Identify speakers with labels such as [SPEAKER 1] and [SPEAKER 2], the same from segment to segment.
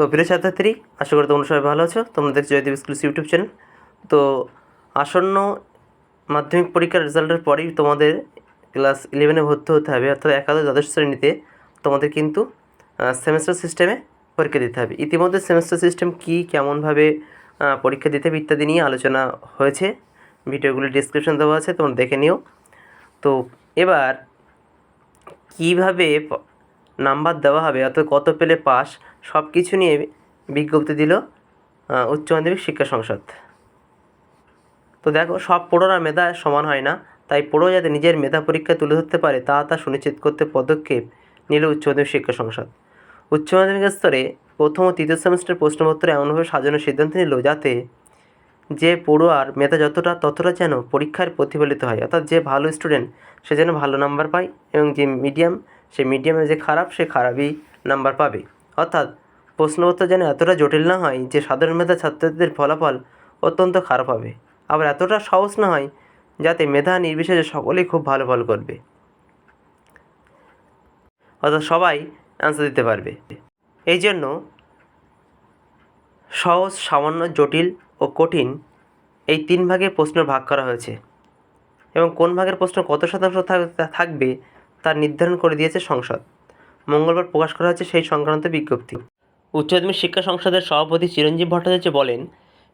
[SPEAKER 1] তো প্রিয় ছাত্রী আশা করি তোমরা সবাই ভালো আছো। তোমরা দেখছ জয়দেব স্কুলস ইউটিউব চ্যানেল তো আসন্ন মাধ্যমিক পরীক্ষার রেজাল্টের পরেই তোমাদের ক্লাস ইলেভেনে ভর্তি হতে হবে, অর্থাৎ একাদশ দ্বাদশ শ্রেণীতে তোমাদের কিন্তু সেমেস্টার সিস্টেমে পরীক্ষা দিতে হবে। ইতিমধ্যে সেমেস্টার সিস্টেম কী, কেমনভাবে পরীক্ষা দিতে হবে ইত্যাদি নিয়ে আলোচনা হয়েছে। ভিডিওগুলি ডিসক্রিপশন দেওয়া আছে, তোমরা দেখে নিও। তো এবার কীভাবে নাম্বার দেওয়া হবে, অর্থাৎ কত পেলে পাস সব কিছু নিয়ে বিজ্ঞপ্তি দিল উচ্চ মাধ্যমিক শিক্ষা সংসদ। তো দেখো, সব পড়োরা মেধা সমান হয় না, তাই পড়ো যাতে নিজের মেধা পরীক্ষায় তুলে ধরতে পারে, তা তা সুনিশ্চিত করতে পদক্ষেপ নিল উচ্চ মাধ্যমিক শিক্ষা সংসদ। উচ্চ মাধ্যমিক স্তরে প্রথম ও তৃতীয় সেমিস্টার প্রশ্নপত্র এমনভাবে সাজানোর সিদ্ধান্ত নিল যাতে যে পড়ুয়ার মেধা যতটা, ততটা যেন পরীক্ষায় প্রতিফলিত হয়, অর্থাৎ যে ভালো স্টুডেন্ট সে যেন ভালো নাম্বার পায় এবং যে মিডিয়াম সে মিডিয়ামে যে খারাপ, সে খারাপই নাম্বার পাবে। অর্থাৎ প্রশ্নপত্র যেন এতটা জটিল না হয় যে সাধারণ মেধা ছাত্রদের ফলাফল অত্যন্ত খারাপ হবে। আবার এতটা সহজ না হয় যাতে মেধা নির্বিশেষে সকলেই খুব ভালো ফল করবে। অর্থাৎ সবাই অ্যান্সার দিতে পারবে। এই জন্য সহজ, সামান্য, জটিল ও কঠিন এই তিন ভাগে প্রশ্ন ভাগ করা হয়েছে এবং কোন ভাগের প্রশ্ন কত শতাংশ থাকবে তা নির্ধারণ করে দিয়েছে সংসদ। মঙ্গলবার প্রকাশ করা হয়েছে সেই সংক্রান্ত বিজ্ঞপ্তি। উচ্চ মাধ্যমিক শিক্ষা সংসদের সভাপতি চিরঞ্জীব ভট্টাচার্য বলেন,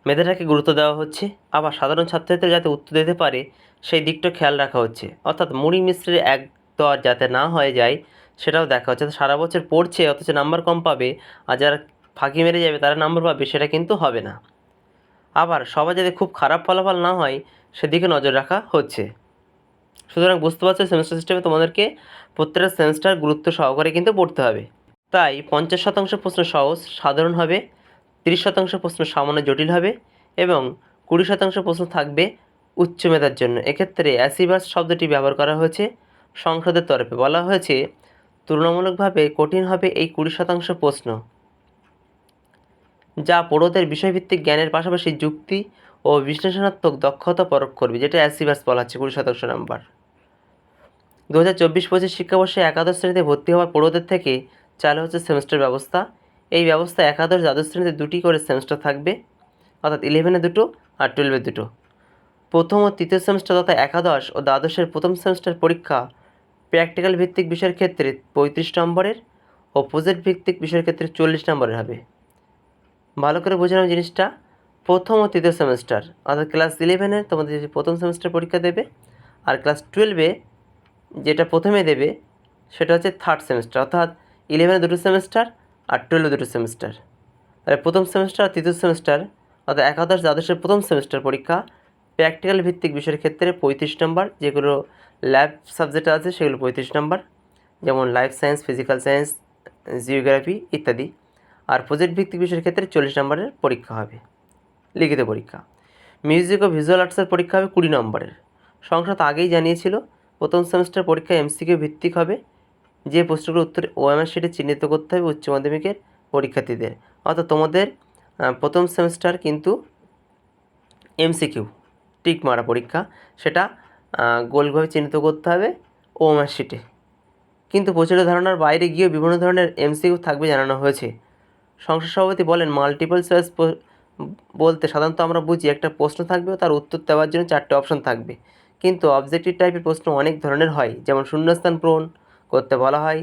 [SPEAKER 1] মেধাটাকে গুরুত্ব দেওয়া হচ্ছে, আবার সাধারণ ছাত্রছাত্রীরা যাতে উত্তর দিতে পারে, সেই দিকটা খেয়াল রাখা হচ্ছে। অর্থাৎ মুড়ি মিশ্রের এক দর যাতে না হয়ে যায়, সেটাও দেখা হচ্ছে। সারা বছর পড়ছে, অথচ নাম্বার কম পাবে, আর যারা ফাঁকি মেরে যাবে, তারা নাম্বার পাবে, সেটা কিন্তু হবে না। আবার সবাই যাতে খুব খারাপ ফলাফল না হয়, সেদিকে নজর রাখা হচ্ছে। সুতরাং বুঝতে পারছ সেমিস্টার সিস্টেমে তোমাদেরকে প্রত্যেকটা সেমিস্টার গুরুত্ব সহকারে কিন্তু পড়তে হবে। তাই পঞ্চাশ শতাংশ প্রশ্ন সহজ, সাধারণ হবে, তিরিশ শতাংশ প্রশ্ন সামান্য জটিল হবে এবং কুড়ি শতাংশ প্রশ্ন থাকবে উচ্চ মেধার জন্য। এক্ষেত্রে অ্যাসিভাস শব্দটি ব্যবহার করা হয়েছে, সংসদের তরফে বলা হয়েছে, তুলনামূলকভাবে কঠিন হবে এই কুড়ি শতাংশ প্রশ্ন। যা পড়োদের বিষয়ভিত্তিক জ্ঞানের পাশাপাশি যুক্তি ও বিশ্লেষণাত্মক দক্ষতা পরখ করবে, যেটা অ্যাসিভাস বলা হচ্ছে কুড়ি শতাংশ নাম্বার। দু হাজার চব্বিশ পঁচিশ শিক্ষাবর্ষে একাদশ শ্রেণীতে ভর্তি হওয়া পড়োদের থেকে চালু হচ্ছে সেমিস্টার ব্যবস্থা। এই ব্যবস্থা একাদশ দ্বাদশ শ্রেণীতে দুটি করে সেমিস্টার থাকবে, অর্থাৎ ইলেভেনে দুটো আর টুয়েলভে দুটো। প্রথম ও তৃতীয় সেমিস্টার তথা একাদশ ও দ্বাদশের প্রথম সেমিস্টার পরীক্ষা প্র্যাকটিক্যাল ভিত্তিক বিষয়ের ক্ষেত্রে পঁয়ত্রিশ নম্বরের ও প্রজেক্ট ভিত্তিক বিষয়ের ক্ষেত্রে চল্লিশ নম্বরের হবে। ভালো করে বোঝানো জিনিসটা। প্রথম ও তৃতীয় সেমিস্টার অর্থাৎ ক্লাস ইলেভেনে তোমাদের যে প্রথম সেমিস্টার পরীক্ষা দেবে আর ক্লাস টুয়েলভে যেটা প্রথমে দেবে, সেটা হচ্ছে থার্ড সেমিস্টার অর্থাৎ ইলেভেনে দুটো সেমিস্টার আর টুয়েলভে দুটো সেমিস্টার তাহলে প্রথম সেমিস্টার আর তৃতীয় সেমিস্টার অর্থাৎ একাদশ দ্বাদশের প্রথম সেমিস্টার পরীক্ষা প্র্যাকটিক্যাল ভিত্তিক বিষয়ের ক্ষেত্রে পঁয়ত্রিশ নম্বর যেগুলো ল্যাব সাবজেক্ট আছে সেগুলো পঁয়ত্রিশ নম্বর যেমন life science physical science geography ইত্যাদি। আর প্রজেক্ট ভিত্তিক বিষয়ের ক্ষেত্রে চল্লিশ নম্বরের পরীক্ষা হবে। লিখিত পরীক্ষা। মিউজিক ও ভিজুয়াল আর্টসের পরীক্ষা হবে কুড়ি নম্বরের। সংসদ আগেই জানিয়েছিল, প্রথম সেমিস্টার পরীক্ষা এমসিকিউ ভিত্তিক হবে। যে প্রশ্নগুলো উত্তরে ওএমআর শিটে চিহ্নিত করতে হবে উচ্চ মাধ্যমিকের পরীক্ষার্থীদের। অর্থাৎ তোমাদের প্রথম সেমিস্টার কিন্তু এমসিকিউ, টিক মারা পরীক্ষা। সেটা গোলভাবে চিহ্নিত করতে হবে ওএমআর শিটে কিন্তু প্রচলিত ধারণার বাইরে গিয়েও বিভিন্ন ধরনের এমসিকিউ থাকবে জানানো হয়েছে। সংসদ সভাপতি বলেন মাল্টিপল চয়েস বলতে সাধারণত আমরা বুঝি একটা প্রশ্ন থাকবে তার উত্তর দেওয়ার জন্য চারটে অপশন থাকবে। কিন্তু অবজেক্টিভ টাইপের প্রশ্ন অনেক ধরনের হয়। যেমন শূন্যস্থান পূরণ করতে বলা হয়,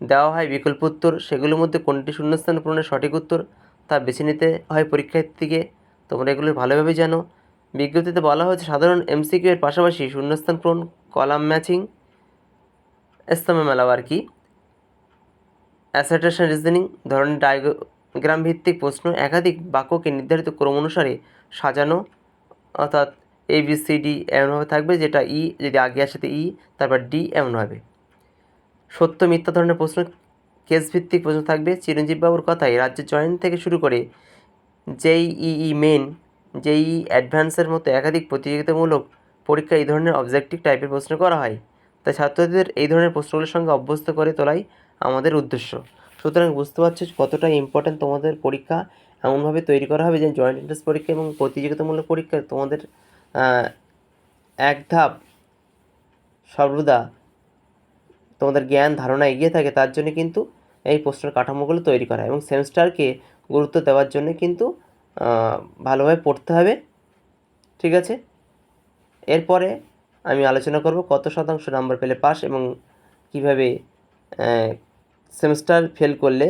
[SPEAKER 1] দেওয়া হয় বিকল্প উত্তর, সেগুলোর মধ্যে কোনটি শূন্যস্থান পূরণের সঠিক উত্তর তা বেছে নিতে হয় পরীক্ষার্থীকে তোমরা এগুলো ভালোভাবে জানো। বিজ্ঞপ্তিতে বলা হয়েছে, সাধারণ এমসিকিউ এর পাশাপাশি শূন্যস্থান পূরণ, কলাম ম্যাচিং ইস্তমা মেলাও আর কি। অ্যাসার্টেশন রিজনিং ধরনের ডায়াগ্রাম ভিত্তিক প্রশ্ন একাধিক বাক্যকে নির্ধারিত ক্রম অনুসারে সাজানো, অর্থাৎ এ বি সি ডি এমনভাবে থাকবে, যেটা ই যদি আগে আসে তো ই তারপর ডি এমনভাবে সত্য মিথ্যা ধরনের প্রশ্ন কেস ভিত্তিক প্রশ্ন থাকবে। চিরঞ্জীব বাবুর কথায় রাজ্যের জয়েন্ট থেকে শুরু করে জেইই মেন জেই অ্যাডভান্সের মতো একাধিক প্রতিযোগিতামূলক পরীক্ষা এই ধরনের অবজেক্টিভ টাইপের প্রশ্ন করা হয়। তাই ছাত্রছাত্রীদের এই ধরনের প্রশ্নগুলোর সঙ্গে অভ্যস্ত করে তোলাই আমাদের উদ্দেশ্য। সুতরাং বুঝতে পারছ কতটা ইম্পর্ট্যান্ট তোমাদের পরীক্ষা এমনভাবে তৈরি করা হবে যে জয়েন্ট এন্ট্রান্স পরীক্ষা এবং প্রতিযোগিতামূলক পরীক্ষা তোমাদের এক ধাপ সর্বদা তোমাদের জ্ঞান ধারণা এগিয়ে থাকে, তার জন্য কিন্তু এই প্রশ্নের কাঠামোগুলো তৈরি করা এবং সেমিস্টারকে গুরুত্ব দেওয়ার জন্য কিন্তু ভালোভাবে পড়তে হবে, ঠিক আছে? এরপরে আমি আলোচনা করব কত শতাংশ নাম্বার পেলে পাস এবং কীভাবে সেমিস্টার ফেল করলে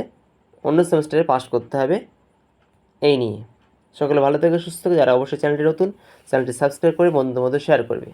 [SPEAKER 1] অন্য সেমিস্টারে পাস করতে হবে এই নিয়ে। সকলে ভালো থেকে, সুস্থ থাকে। যারা অবশ্যই চ্যানেলটি নতুন, চ্যানেলটি সাবস্ক্রাইব করে বন্ধুদের মধ্যে শেয়ার করবে।